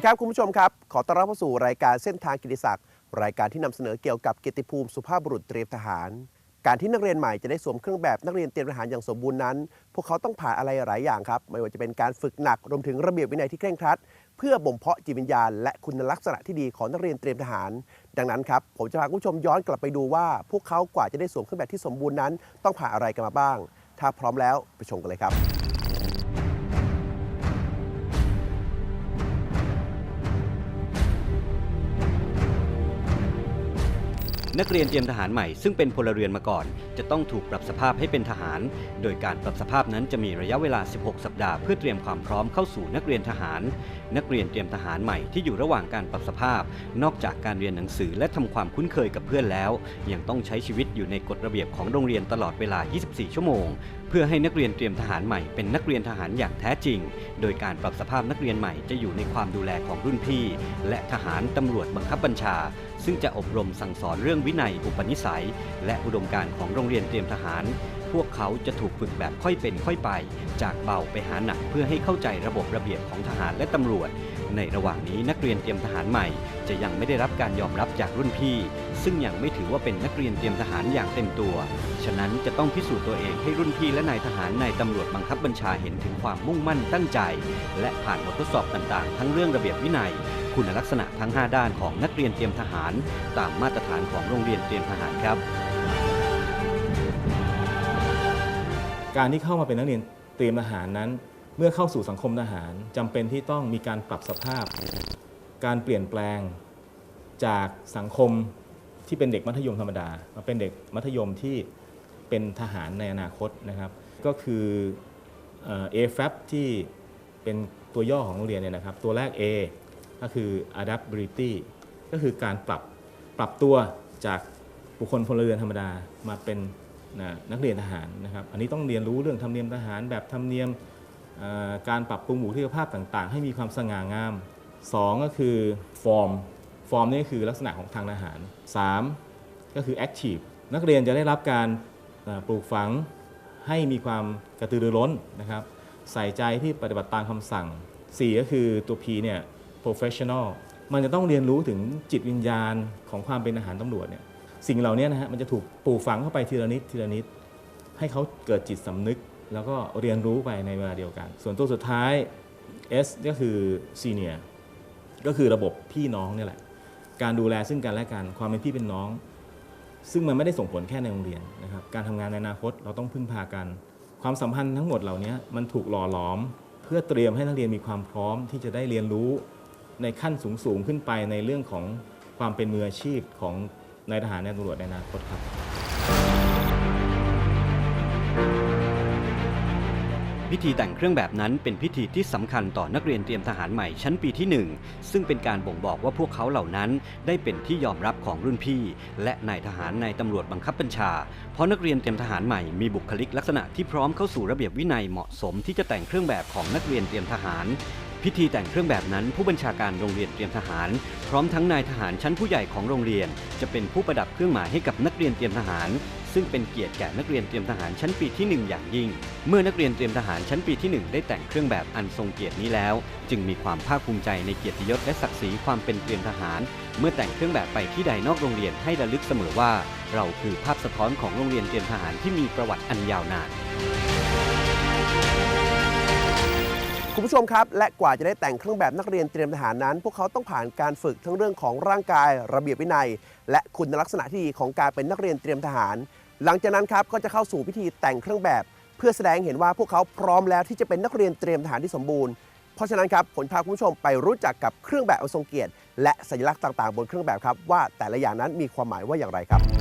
สวัสดีครับ คุณผู้ชมครับ ขอต้อนรับเข้าสู่รายการเส้นทางกิติศักดิ์รายการที่นำเสนอเกี่ยวกับเกียรติภูมิสุภาพบุรุษเตรียมทหาร การที่นักเรียนใหม่จะได้สวมเครื่องแบบนักเรียนเตรียมทหารอย่างสมบูรณ์นั้น พวกเขาต้องผ่านอะไรหลายอย่างครับไม่ว่าจะเป็นการฝึกหนักรวมถึงระเบียบวินัยที่เคร่งครัด เพื่อบ่มเพาะจิตวิญญาณ และคุณลักษณะที่ดีของนักเรียนเตรียมทหาร ดังนั้นครับผมจะพาคุณผู้ชมย้อนกลับไปดูว่า พวกเขากว่าจะได้สวมเครื่องแบบที่สมบูรณ์นั้น ต้องผ่านอะไรกันมาบ้าง ถ้าพร้อมแล้วไปชมกันเลยครับ นักเรียนเตรียมทหารใหม่ซึ่งเป็นพลเรือนมาก่อน จะต้องถูกปรับสภาพให้เป็นทหาร โดยการปรับสภาพนั้นจะมีระยะเวลา 16 สัปดาห์เพื่อเตรียมความพร้อมเข้าสู่นักเรียนทหาร นักเรียนเตรียมทหารใหม่ที่อยู่ระหว่างการปรับสภาพ นอกจากการเรียนหนังสือและทำความคุ้นเคยกับเพื่อนแล้ว ยังต้องใช้ชีวิตอยู่ในกฎระเบียบของโรงเรียนตลอดเวลา 24 ชั่วโมง เพื่อให้นักเรียนเตรียมทหารใหม่เป็นนักเรียนทหารอย่างแท้จริง โดยการปรับสภาพนักเรียนใหม่จะอยู่ในความดูแลของรุ่นพี่ และทหารตำรวจบังคับบัญชา ซึ่งจะอบรมสั่งสอนเรื่องวินัยอุปนิสัย และอุดมการณ์ของโรงเรียนเตรียมทหาร พวกเขาจะถูกฝึกแบบค่อยเป็นค่อยไป จากเบาไปหาหนักเพื่อให้เข้าใจระบบระเบียบของทหารและตำรวจ ในระหว่างนี้นักเรียนเตรียมทหารใหม่ จะยังไม่ได้รับการยอมรับจากรุ่นพี่ ซึ่งยังไม่ถือว่าเป็นนักเรียนเตรียมทหารอย่างเต็มตัว ฉะนั้นจะต้องพิสูจน์ตัวเองให้รุ่นพี่และนายทหารนายตำรวจบังคับบัญชาเห็นถึงความมุ่งมั่นตั้งใจ และผ่านบททดสอบต่างๆ ทั้งเรื่องระเบียบวินัย คุณลักษณะทั้ง 5 ด้านของนักเรียนเตรียมทหาร ตามมาตรฐานของโรงเรียนเตรียมทหารครับ การที่เข้ามาเป็นนักเรียนเตรียมทหารนั้น เมื่อเข้าสู่สังคมทหารจำเป็นที่ต้องมีการปรับสภาพ การเปลี่ยนแปลงจากสังคมที่เป็นเด็กมัธยมธรรมดามาเป็นเด็กมัธยมที่เป็นทหารในอนาคตนะครับ ก็คือเอ่อ AFAP ที่เป็นตัวย่อของโรงเรียนเนี่ยนะครับ ตัวแรก A ก็คือ adaptability ก็คือการปรับปรับตัวจากบุคคลพลเรือนธรรมดามาเป็นนะนักเรียนทหารนะครับ อันนี้ต้องเรียนรู้เรื่องธรรมเนียมทหาร แบบธรรมเนียมการปรับปรุงบุคลิกภาพต่าง ๆ ให้มีความสง่างาม 2 ก็คือ form form นี่คือลักษณะของทางทหาร 3 ก็คือ active นักเรียนจะได้รับการปลูกฝังให้มีความกระตือรือร้นนะครับ ใส่ใจที่ปฏิบัติตามคำสั่ง 4 ก็คือตัว P เนี่ย professional มันจะต้องเรียนรู้ถึงจิตวิญญาณของความเป็นทหารตำรวจเนี่ยสิ่งเหล่านี้นะฮะมันจะถูกปลูกฝังเข้าไปทีละนิดทีละนิด ให้เขาเกิดจิตสำนึก แล้วก็เรียนรู้ไปในเวลาเดียวกัน ส่วนตัวสุดท้าย S ก็คือ senior ก็คือระบบพี่น้องนี่แหละ การดูแลซึ่งกันและกันความเป็นพี่เป็นน้อง ซึ่งมันไม่ได้ส่งผลแค่ในโรงเรียนนะครับการทำงานในอนาคตเราต้องพึ่งพากัน ความสัมพันธ์ทั้งหมดเหล่านี้มันถูกหล่อหลอม เพื่อเตรียมให้นักเรียนมีความพร้อมที่จะได้เรียนรู้ ในขั้นสูงสูงขึ้นไปในเรื่องของความเป็นมืออาชีพของนายทหารในตำรวจในอนาคตครับพิธีแต่งเครื่องแบบนั้นเป็นพิธีที่สำคัญต่อนักเรียนเตรียมทหารใหม่ชั้นปีที่ 1 ซึ่งเป็นการบ่งบอกว่าพวกเขาเหล่านั้น ได้เป็นที่ยอมรับของรุ่นพี่ และนายทหารในตำรวจบังคับบัญชา เพราะนักเรียนเตรียมทหารใหม่มีบุคลิกลักษณะที่พร้อมเข้าสู่ระเบียบวินัยเหมาะสมที่จะแต่งเครื่องแบบของนักเรียนเตรียมทหาร พิธีแต่งเครื่องแบบนั้นผู้บัญชาการโรงเรียนเตรียมทหาร พร้อมทั้งนายทหารชั้นผู้ใหญ่ของโรงเรียน จะเป็นผู้ประดับเครื่องหมายให้กับนักเรียนเตรียมทหาร ซึ่งเป็นเกียรติแก่นักเรียนเตรียมทหารชั้นปีที่ 1 อย่างยิ่ง เมื่อนักเรียนเตรียมทหารชั้นปีที่ 1 ได้แต่งเครื่องแบบอันทรงเกียรตินี้แล้ว จึงมีความภาคภูมิใจในเกียรติยศและศักดิ์ศรีความเป็นเตรียมทหาร เมื่อแต่งเครื่องแบบไปที่ใดนอกโรงเรียนให้ระลึกเสมอว่า เราคือภาพสะท้อนของโรงเรียนเตรียมทหารที่มีประวัติอันยาวนาน คุณผู้ชมครับ และกว่าจะได้แต่งเครื่องแบบนักเรียนเตรียมทหารนั้น พวกเขาต้องผ่านการฝึกทั้งเรื่องของร่างกายระเบียบวินัย และคุณลักษณะที่ดีของการเป็นนักเรียนเตรียมทหาร หลังจากนั้นครับก็จะเข้าสู่พิธีแต่งเครื่องแบบ เพื่อแสดงเห็นว่าพวกเขาพร้อมแล้วที่จะเป็นนักเรียนเตรียมทหารที่สมบูรณ์เพราะฉะนั้นครับผมพาคุณผู้ชมไปรู้จักกับเครื่องแบบอันทรงเกียรติ และสัญลักษณ์ต่างๆ บนเครื่องแบบครับว่าแต่ละอย่างนั้นมีความหมายว่าอย่างไรครับ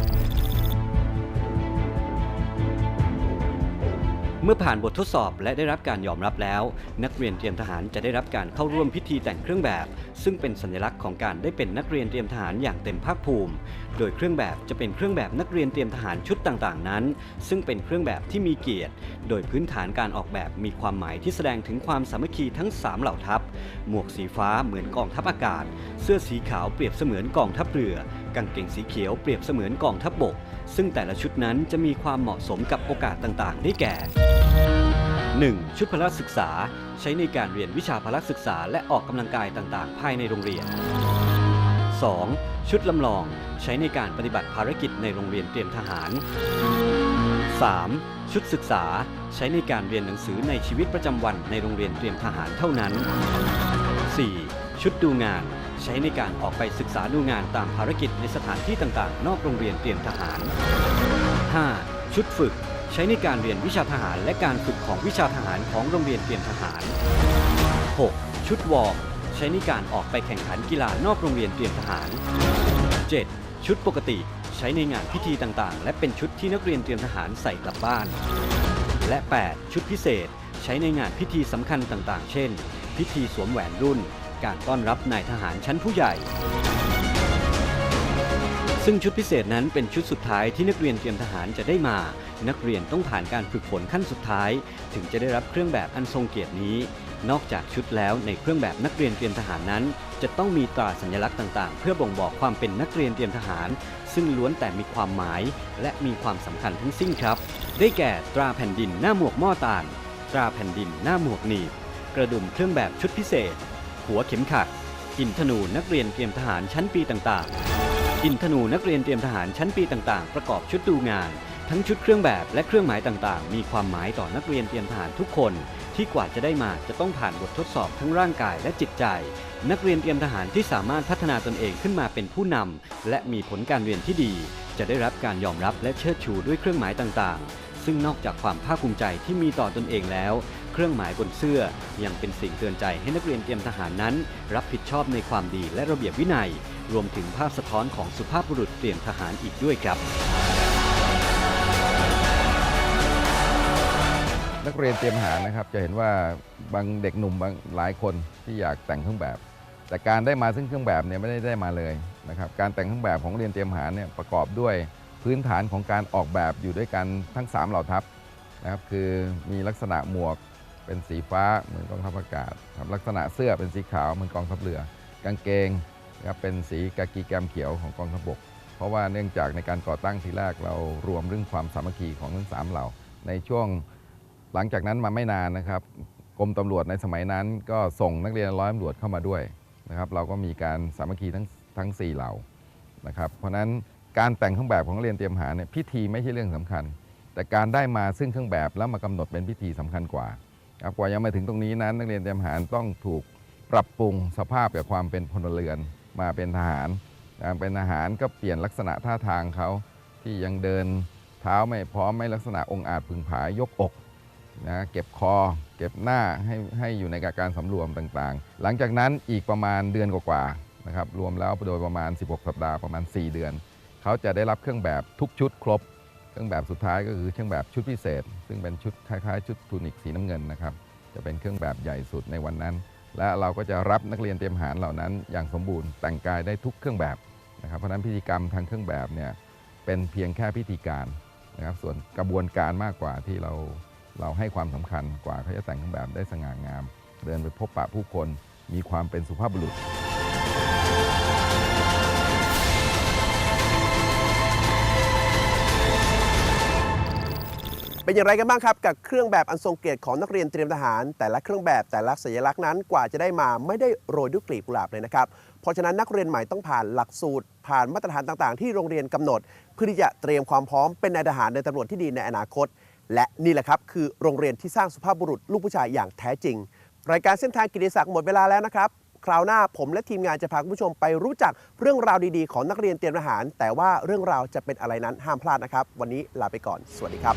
เมื่อผ่านบททดสอบและได้รับการยอมรับแล้ว นักเรียนเตรียมทหารจะได้รับการเข้าร่วมพิธีแต่งเครื่องแบบ ซึ่งเป็นสัญลักษณ์ของการได้เป็นนักเรียนเตรียมทหารอย่างเต็มภาคภูมิ โดยเครื่องแบบจะเป็นเครื่องแบบนักเรียนเตรียมทหารชุดต่างๆ นั้น ซึ่งเป็นเครื่องแบบที่มีเกียรติ โดยพื้นฐานการออกแบบมีความหมายที่แสดงถึงความสามัคคีทั้ง 3 เหล่าทัพ หมวกสีฟ้าเหมือนกองทัพอากาศ เสื้อสีขาวเปรียบเสมือนกองทัพเรือ กางเกงสีเขียวเปรียบเสมือนกองทัพบก ซึ่งแต่ละชุดนั้นจะมีความเหมาะสมกับโอกาสต่างๆ ได้แก่ 1. ชุดพละศึกษา ใช้ในการเรียนวิชาพละศึกษาและออกกำลังกายต่างๆ ภายในโรงเรียน 2. ชุดลำลองใช้ในการปฏิบัติภารกิจในโรงเรียนเตรียมทหาร 3. ชุดศึกษาใช้ในการเรียนหนังสือในชีวิตประจำวันในโรงเรียนเตรียมทหารเท่านั้น 4. ชุดดูงานใช้ในการออกไปศึกษาดูงานตามภารกิจในสถานที่ต่างๆ นอกโรงเรียนเตรียมทหาร 5. ชุดฝึกใช้ในการเรียนวิชาทหารและการฝึกของวิชาทหารของโรงเรียนเตรียมทหาร 6. ชุดวอร์ม ใช้ในการออกไปแข่งขันกีฬานอกโรงเรียนเตรียมทหาร 7. ชุดปกติใช้ในงานพิธีต่างๆ และเป็นชุดที่นักเรียนเตรียมทหารใส่กลับบ้าน และ 8. ชุดพิเศษ ใช้ในงานพิธีสำคัญต่างๆ เช่น พิธีสวมแหวนรุ่น การต้อนรับนายทหารชั้นผู้ใหญ่ ซึ่งชุดพิเศษนั้นเป็นชุดสุดท้ายที่นักเรียนเตรียมทหารจะได้มา นักเรียนต้องผ่านการฝึกฝนขั้นสุดท้าย ถึงจะได้รับเครื่องแบบอันทรงเกียรตินี้ นอกจากชุดแล้วในเครื่องแบบนักเรียนเตรียมทหารนั้น จะต้องมีตราสัญลักษณ์ต่างๆ เพื่อบ่งบอกความเป็นนักเรียนเตรียมทหาร ซึ่งล้วนแต่มีความหมาย และมีความสำคัญทั้งสิ้นครับ ได้แก่ตราแผ่นดินหน้าหมวกหม้อตาล ตราแผ่นดินหน้าหมวกหนีบกระดุมเครื่องแบบชุดพิเศษ หัวเข็มขัดอินธนูนักเรียนเตรียมทหารชั้นปีต่างๆอินธนูนักเรียนเตรียมทหารชั้นปีต่างๆ ประกอบชุดดูงาน ทั้งชุดเครื่องแบบและเครื่องหมายต่างๆ มีความหมายต่อนักเรียนเตรียมทหารทุกคน ที่กว่าจะได้มาจะต้องผ่านบททดสอบทั้งร่างกายและจิตใจ นักเรียนเตรียมทหารที่สามารถพัฒนาตนเองขึ้นมาเป็นผู้นำและมีผลการเรียนที่ดี จะได้รับการยอมรับและเชิดชูด้วยเครื่องหมายต่างๆ ซึ่งนอกจากความภาคภูมิใจที่มีต่อตนเองแล้ว เครื่องหมายบนเสื้อยังเป็นสิ่งเตือนใจให้นักเรียนเตรียมทหารนั้น รับผิดชอบในความดีและระเบียบวินัย รวมถึงภาพสะท้อนของสุภาพบุรุษเตรียมทหารอีกด้วยครับ นักเรียนเตรียมทหารนะครับ จะเห็นว่าบางเด็กหนุ่มบางหลายคนที่อยากแต่งเครื่องแบบ แต่การได้มาซึ่งเครื่องแบบเนี่ยไม่ได้ได้มาเลยนะครับการแต่งเครื่องแบบของเรียนเตรียมทหารเนี่ยประกอบด้วยพื้นฐานของการออกแบบอยู่ด้วยกันทั้ง 3 เหล่าทัพนะครับคือมีลักษณะหมวกเป็นสีฟ้าเหมือนกองทัพอากาศครับลักษณะเสื้อเป็นสีขาวเหมือนกองทัพเรือ กางเกงนะครับเป็นสีกากีแกมเขียวของกองทัพบก เพราะว่าเนื่องจากในการก่อตั้งทีแรกเรารวมเรื่องความสามัคคีของทั้งสามเหล่าในช่วง หลังจากนั้นมาไม่นานนะครับกรมตำรวจในสมัยนั้น ก็ส่งนักเรียนร้อยตำรวจเข้ามาด้วยนะครับ เราก็มีการสามัคคีทั้งทั้ง4เหล่านะครับเพราะฉะนั้นการแต่งเครื่องแบบของนักเรียนเตรียมทหารเนี่ยพิธีไม่ใช่เรื่องสำคัญ แต่การได้มาซึ่งเครื่องแบบแล้วมากำหนดเป็นพิธีสำคัญกว่าครับกว่ายังมาถึงตรงนี้นั้น นักเรียนเตรียมทหารต้องถูกปรับปรุงสภาพกับความเป็นพลเรือนมาเป็นทหารการเป็นทหารก็เปลี่ยนลักษณะท่าทางเขาที่ยังเดินเท้าไม่พร้อมไม่ลักษณะองค์อาจพึงผายยกอก นะเก็บคอ เก็บหน้าให้ให้อยู่ในการสำรวมต่างๆ หลังจากนั้นอีกประมาณเดือนกว่าๆนะครับรวมแล้วโดยประมาณ 16 สัปดาห์ประมาณ 4 เดือน เขาจะได้รับเครื่องแบบทุกชุดครบ เครื่องแบบสุดท้ายก็คือเครื่องแบบชุดพิเศษ ซึ่งเป็นชุดคล้ายๆ ชุดทูนิกสีน้ำเงินนะครับจะเป็นเครื่องแบบใหญ่สุดในวันนั้น และเราก็จะรับนักเรียนเตรียมทหารเหล่านั้น อย่างสมบูรณ์แต่งกายได้ทุกเครื่องแบบนะครับเพราะฉะนั้นพิธีกรรมทางเครื่องแบบเนี่ยเป็นเพียงแค่พิธีการนะครับส่วนกระบวนการมากกว่าที่เรา เราให้ความสำคัญกว่าเขาจะแต่งเครื่องแบบได้สง่างาม เดินไปพบปะผู้คนมีความเป็นสุภาพบุรุษ เป็นอย่างไรกันบ้างครับ กับเครื่องแบบอันทรงเกียรติของนักเรียนเตรียมทหาร แต่ละเครื่องแบบแต่ละสัญลักษณ์นั้นกว่าจะได้มาไม่ได้โรยด้วยกลีบกุหลาบเลยนะครับเพราะฉะนั้นนักเรียนใหม่ต้องผ่านหลักสูตร ผ่านมาตรฐานต่างๆ ที่โรงเรียนกำหนด เพื่อที่จะเตรียมความพร้อมเป็นนายทหารในตำรวจที่ดีในอนาคต และนี่แหละครับคือโรงเรียนที่สร้างสุภาพบุรุษลูกผู้ชายอย่างแท้จริง รายการเส้นทางกิติศักดิ์หมดเวลาแล้วนะครับ คราวหน้าผมและทีมงานจะพาคุณผู้ชมไปรู้จักเรื่องราวดีๆ ของนักเรียนเตรียมทหาร แต่ว่าเรื่องราวจะเป็นอะไรนั้นห้ามพลาดนะครับ วันนี้ลาไปก่อน สวัสดีครับ